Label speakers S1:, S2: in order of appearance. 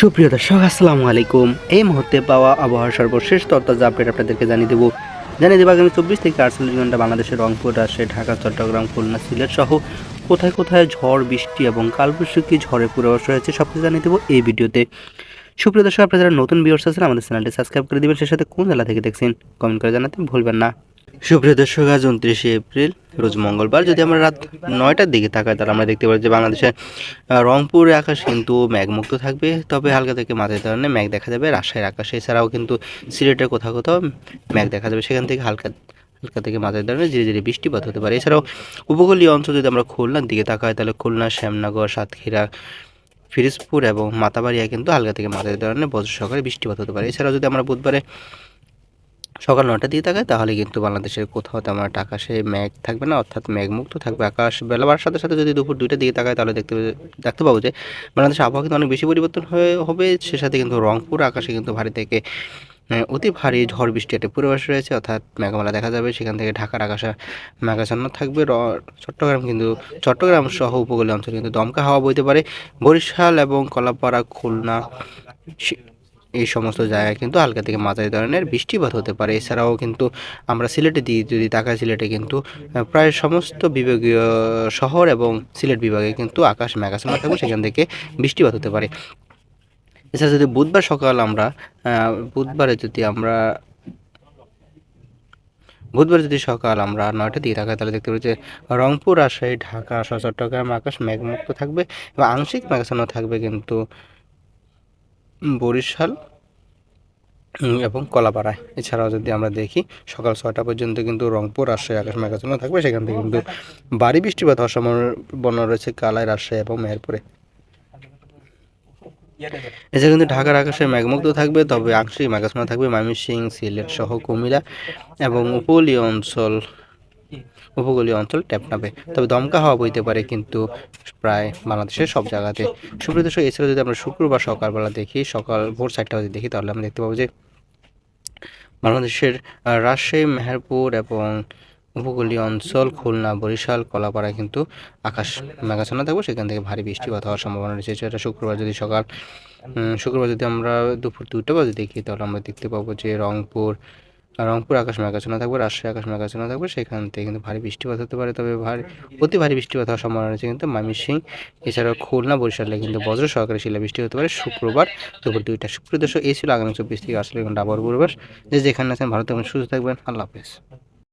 S1: সুপ্রিয় দর্শক, আসসালামু আলাইকুম। এই মুহূর্তে পাওয়া আবহাওয়ার সর্বশেষ তরতাজা আপডেট আপনাদেরকে জানিয়ে দেবো। জানিয়ে দেবো, আগামী চব্বিশ থেকে আটচল্লিশ ঘণ্টা বাংলাদেশের রংপুর, রাজশাহী, ঢাকা, চট্টগ্রাম, খুলনা, সিলেট সহ কোথায় কোথায় ঝড়, বৃষ্টি এবং কালবৈশাখী ঝড়ের পূর্বাভাস রয়েছে সব কিছু জানিয়ে দেবো এই ভিডিওতে। সুপ্রিয় দর্শক, আপনারা যারা নতুন ভিউয়ার্স আছেন, আমাদের চ্যানেলটি সাবস্ক্রাইব করে দিবেন। সেই সাথে কোন জেলা থেকে দেখছেন কমেন্ট করে জানাতে ভুলবেন না। সুপ্রিয় দর্শক, আজ উনত্রিশে এপ্রিল, রোজ মঙ্গলবার। যদি আমরা রাত নয়টার দিকে তাকাই, তাহলে আমরা দেখতে পাই যে বাংলাদেশের রংপুরে আকাশ কিন্তু মেঘমুক্ত থাকবে। তবে হালকা থেকে মাঝের ধরনের মেঘ দেখা যাবে। রাজশাহীর আকাশে, এছাড়াও কিন্তু সিলেটের কোথাও কোথাও মেঘ দেখা যাবে। সেখান থেকে হালকা হালকা থেকে মাঝের ধরনের ধীরে ধীরে বৃষ্টিপাত হতে পারে। এছাড়াও উপকূলীয় অঞ্চল যদি আমরা খুলনার দিকে তাকাই, তাহলে খুলনা, শ্যামনগর, সাতক্ষীরা, ফিরিজপুর এবং মাতাবাড়িয়া কিন্তু হালকা থেকে মাঝের ধরনের বজ্র সহকারে বৃষ্টিপাত হতে পারে। এছাড়াও যদি আমরা বুধবারে সকাল নটা দিয়ে তাকাই তাহলে কিন্তু বাংলাদেশের কোথাও তেমন একটা আকাশে মেঘ থাকবে না, অর্থাৎ মেঘমুক্ত থাকবে। আকাশ বেলা সাথে সাথে যদি দুপুর দুইটার দিকে তাকাই তাহলে দেখতে দেখতে পাবো যে বাংলাদেশের আবহাওয়া কিন্তু অনেক বেশি পরিবর্তন হয়ে হবে। সে সাথে কিন্তু রংপুর, আকাশে কিন্তু ভারী থেকে অতি ভারী ঝড় বৃষ্টি একটা পূর্বাভাস রয়েছে, অর্থাৎ মেঘমালা দেখা যাবে। সেখান থেকে ঢাকার আকাশে মেঘাচ্ছন্ন থাকবে। চট্টগ্রাম কিন্তু চট্টগ্রাম সহ উপকূলীয় অঞ্চলে কিন্তু দমকা হাওয়া বইতে পারে। বরিশাল এবং কলাপাড়া, খুলনা এই সমস্ত জায়গায় কিন্তু হালকা থেকে মাঝারি ধরনের বৃষ্টিপাত হতে পারে। এছাড়াও কিন্তু আমরা সিলেটে দিই যদি তাকাই সিলেটে কিন্তু প্রায় সমস্ত বিভাগীয় শহর এবং সিলেট বিভাগে কিন্তু আকাশ মেঘাচ্ছন্ন থাকবে, সেখান থেকে বৃষ্টিপাত হতে পারে। এছাড়া যদি বুধবার সকাল আমরা বুধবারে যদি আমরা, বুধবার যদি সকাল আমরা নয়টা দিকে তাকাই, তাহলে দেখতে পাচ্ছি রংপুর, রাজশাহী, ঢাকা চট্টগ্রাম আকাশ মেঘমুক্ত থাকবে এবং আংশিক মেঘাচ্ছন্ন থাকবে কিন্তু বরিশাল এবং কলাপাড়ায়। এছাড়াও যদি আমরা দেখি, সকাল ছয়টা পর্যন্ত কিন্তু রংপুর, রাজশাহী, আকাশ মেঘাচ্ছন্ন থাকবে। সেখান থেকে কিন্তু ভারী বৃষ্টিপাত হওয়ার সম্ভাবনা রয়েছে কালাই, রাজশাহী এবং মেহেরপুরে। এছাড়া কিন্তু ঢাকার আকাশে মেঘমুক্ত থাকবে, তবে আংশিক মেঘাচ্ছন্ন থাকবে। ময়মনসিংহ, সিলেট সহ কুমিল্লা এবং উপকূলীয় অঞ্চল উপকূলীয় অঞ্চল টেপনাবে তবে দমকা হাওয়া বইতে পারে, কিন্তু প্রায় বাংলাদেশের সব জায়গাতে। সুপ্রিয় দর্শক, এছাড়া যদি আমরা শুক্রবার সকালবেলা দেখি, সকাল ভোর চারটা বাজে দেখি, তাহলে আমরা দেখতে পাবো যে বাংলাদেশের রাজশাহী, মেহেরপুর এবং উপকূলীয় অঞ্চল, খুলনা, বরিশাল, কলাপাড়ায় কিন্তু আকাশ মেঘাচ্ছন্ন থাকবে। সেখান থেকে ভারী বৃষ্টিপাত হওয়ার সম্ভাবনা রয়েছে। এছাড়া শুক্রবার যদি সকাল শুক্রবার যদি আমরা দুপুর দুটো বাজে দেখি, তাহলে আমরা দেখতে পাবো যে রংপুর রংপুর আকাশ মেঘাচ্ছন্ন থাকবে, রাজশাহী আকাশ মেঘাচ্ছন্ন থাকবে, সেখান থেকে কিন্তু ভারী বৃষ্টিপাত হতে পারে, তবে ভারী, অতি ভারী বৃষ্টিপাত হওয়ার সম্ভাবনা রয়েছে কিন্তু ময়মনসিং এছাড়াও খুলনা, বরিশালে কিন্তু বজ্র সহকারে শিলাবৃষ্টি হতে পারে, শুক্রবার দুপুর দুইটা শুক্র দর্শক, এই ছিল আগামী চব্বিশ থেকে আসলে এবং ডাবর পূর্বাস যে যেখানে আছেন ভারত সুস্থ থাকবেন, আল্লাহ হাফেজ।